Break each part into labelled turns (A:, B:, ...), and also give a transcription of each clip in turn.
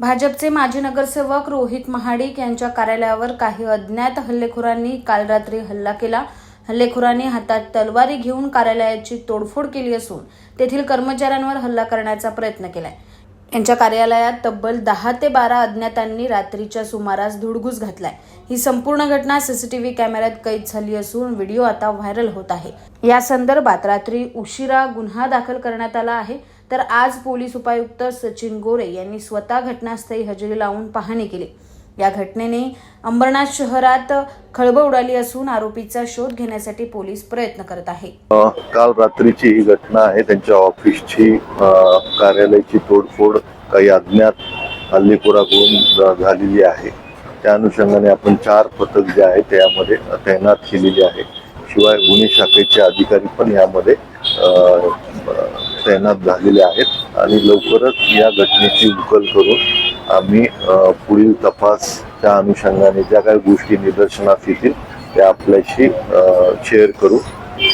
A: भाजपचे माजी नगरसेवक रोहित महाडिक यांच्या कार्यालयावर काही अज्ञात हल्लेखोरांनी काल रात्री हल्ला केला. हल्लेखोरांनी हातात तलवारी घेऊन कार्यालयाची तोडफोड केली असून तेथील कर्मचाऱ्यांवर हल्ला करण्याचा प्रयत्न केलाय. यांच्या कार्यालयात तब्बल दहा ते बारा अज्ञातांनी रात्रीच्या सुमारास धुडगूस घातलाय. ही संपूर्ण घटना सीसीटीव्ही कॅमेऱ्यात कैद झाली असून व्हिडिओ आता व्हायरल होत आहे. या संदर्भात रात्री उशिरा गुन्हा दाखल करण्यात आला आहे. तर आज पोलीस उपायुक्त सचिन गोरे यांनी स्वतः घटनास्थळी हजेरी लावून पाहणी केली. या घटनेने अंबरनाथ शहरात खळबळ उडाली असून आरोपीचा शोध घेण्यासाठी पोलीस प्रयत्न करत आहे.
B: काल रात्रीची ही घटना आहे. त्यांच्या ऑफिसची कार्यालयाची तोडफोड काही अज्ञात हल्लेखोराकडून झालेली आहे. त्या अनुषंगाने आपण चार पथक जे आहे त्यामध्ये तैनात केलेली आहे. शिवाय गुन्हे शाखेचे अधिकारी पण यामध्ये तैनात झालेले आहेत आणि लवकरच या घटनेची उकल करून आम्ही पुढील तपास त्या अनुषंगाने ज्या काही गोष्टी निदर्शनास येतील त्या आपल्याशी शेअर करू.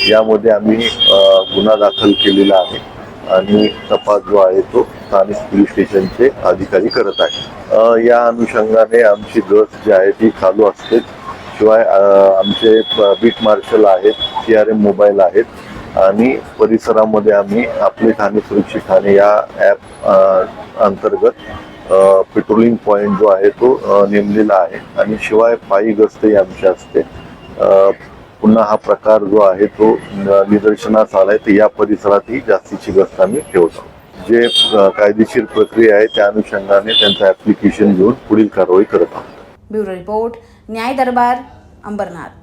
B: यामध्ये आम्ही गुन्हा दाखल केलेला आहे आणि तपास जो आहे तो स्थानिक पोलीस स्टेशनचे अधिकारी करत आहे या अनुषंगाने आमची गस्त जी आहे ती चालू असते. शिवाय आमचे बीट मार्शल आहेत सी आर एम मोबाईल आहेत. आणि परिसरामध्ये आम्ही आपले ठाणे सुरक्षित ठाणे या ॲप अंतर्गत पेट्रोलिंग पॉईंट जो आहे तो नेमलेला आहे. आणि शिवाय पायी गस्तही आमची असते पुन्हा हा प्रकार जो आहे तो निदर्शनास आलाय तर या परिसरातही जास्तीची गस्त आम्ही ठेवतो. जे कायदेशीर प्रक्रिया आहे त्या अनुषंगाने त्यांचं ऍप्लिकेशन घेऊन पुढील कारवाई करत आहोत.
A: ब्युरो रिपोर्ट न्याय दरबार अंबरनाथ.